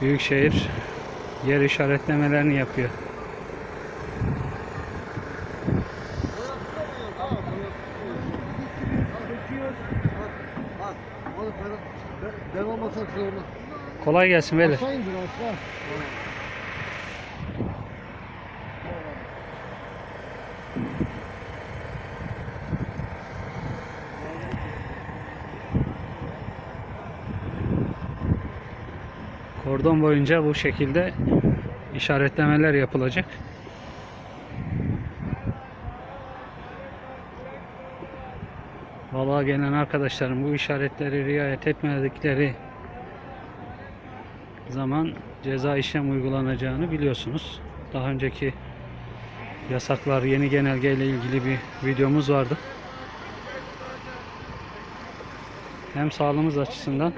Büyükşehir yer işaretlemelerini yapıyor. Bak, oğlum ben, ben, ben olmasam şey olmaz. Kolay gelsin beyler. Aşağı indir aşağı. Kordon boyunca bu şekilde işaretlemeler yapılacak. Balığa gelen arkadaşlarım bu işaretleri riayet etmedikleri zaman ceza işlem uygulanacağını biliyorsunuz. Daha önceki yasaklar yeni genelge ile ilgili bir videomuz vardı. Hem sağlığımız açısından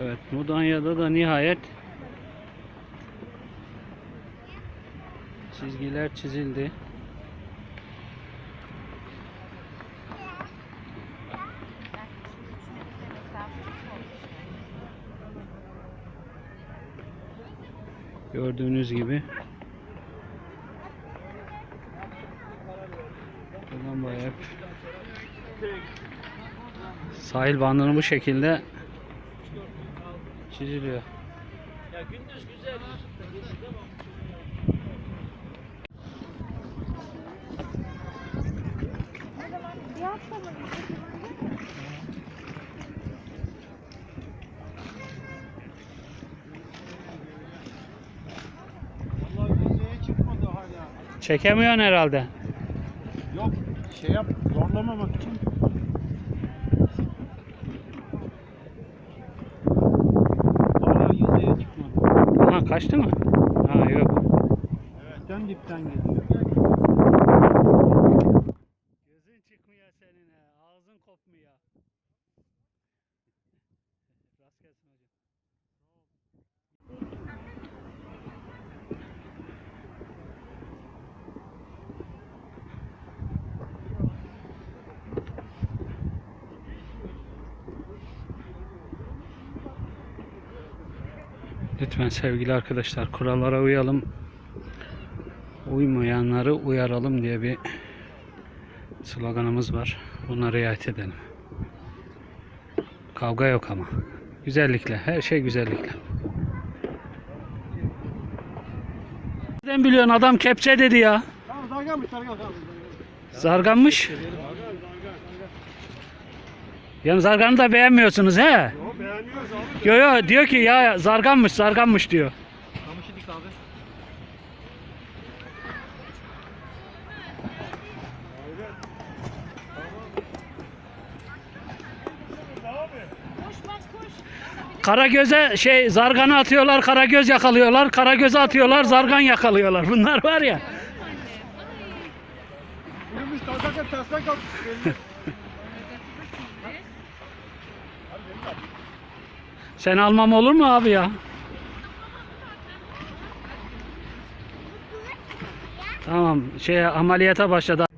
Evet, Mudanya'da da nihayet çizgiler çizildi. Gördüğünüz gibi Buradan bayağı sahil bandını bu şekilde çiziliyor. Vallahi yüzeye çıkmadı hala. Çekemiyorsun herhalde. Yok şey yap zorlamamak için. Kaçtı mı? Ha yok. Dipten dipten geliyor. Gözün çıkmıyor senin he. Ağzın kopmuyor. Rast gelsin hocam. Lütfen sevgili arkadaşlar kurallara uyalım. Uymayanları uyaralım diye bir sloganımız var. Buna riayet edelim. Kavga yok ama. Güzellikle. Her şey güzellikle. Nereden biliyorsun adam kepçe dedi ya. Tamam zargan mı zargan tamam. Zarganmış. Yani zarganı da beğenmiyorsunuz he. Yo beğeniyoruz abi. Yo yo diyor ki ya zarganmış zarganmış diyor. Kamışı dik abi. Karagöz'e şey zarganı atıyorlar, karagöz yakalıyorlar, karagöz'e atıyorlar, zargan yakalıyorlar. Bunlar var ya. Sen almam olur mu abi ya? Tamam, şey ameliyata başladı.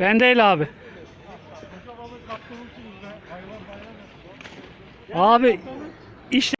Ben değil abi. Abi işte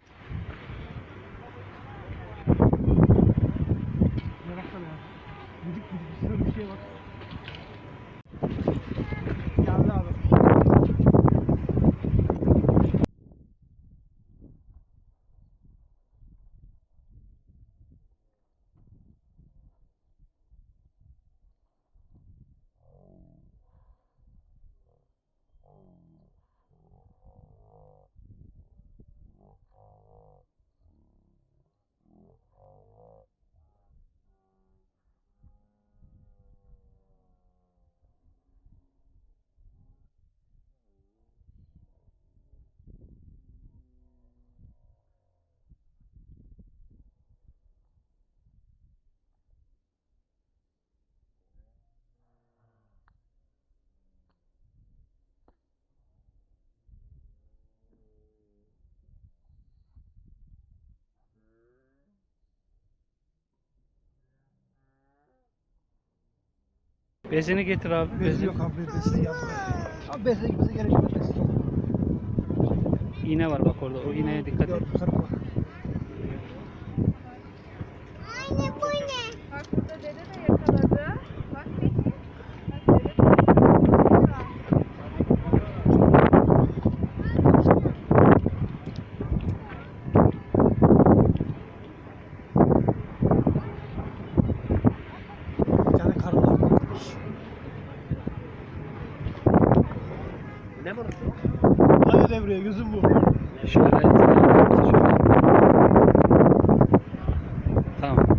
Bezini getir abi. Bezi Bezi. yok abi bezi yapma. Abi bezi gitmesi gerek yok. Bezi. İğne var bak orada. O iğneye dikkat et. Gördüm sarıma. Bak burada dede de yakaladı. Bak peki. Bak dede de yakaladı. Bir tane karı var. Ne var? Hadi devreye gözüm bu. Şöyle. Tamam.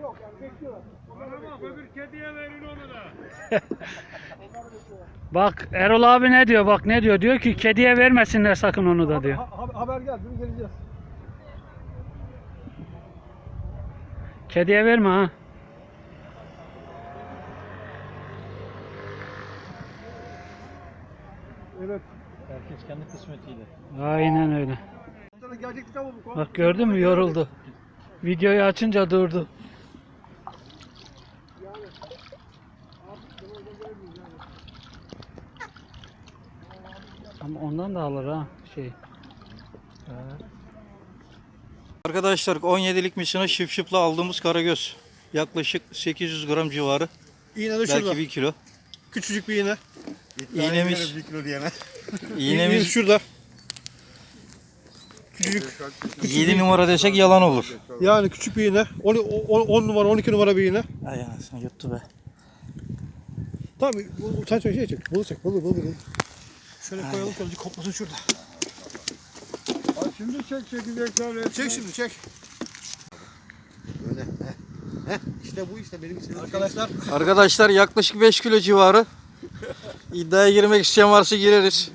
Yok yani bekliyorlar. Bak Erol abi ne diyor? Bak ne diyor? Diyor ki kediye vermesinler sakın onu da diyor. Ha- ha- haber geldi mi geleceğiz. Kediye verme ha. Evet. Herkes kendi kısmetiyle. Aynen öyle. Bak gördün mü yoruldu. Videoyu açınca durdu. Ama ondan da alır ha şey. Arkadaşlar 17'lik misina şıp şıpla aldığımız karagöz. Yaklaşık 800 gram civarı. İğne de şurada. Belki 1 kilo. Küçücük bir iğne. İğnemiz, İğnemiz iğnemiz şurada. Küçücük. 7 numara desek yalan olur. Yani küçük bir iğne. 10 numara 12 numara bir iğne. Ay anasını yuttu be. Tamam bu, bu, sen şöyle şey çek. Balı çek. Balı balı. balı. Şöyle koyalım kalıcı kopmasın şurada. Şimdi çek çekirdekler. Çek şimdi çek. Öyle. Heh. Heh. İşte bu işte benim istediğim Arkadaşlar Arkadaşlar yaklaşık 5 kilo civarı. İddiaya girmek isteyen varsa gireriz.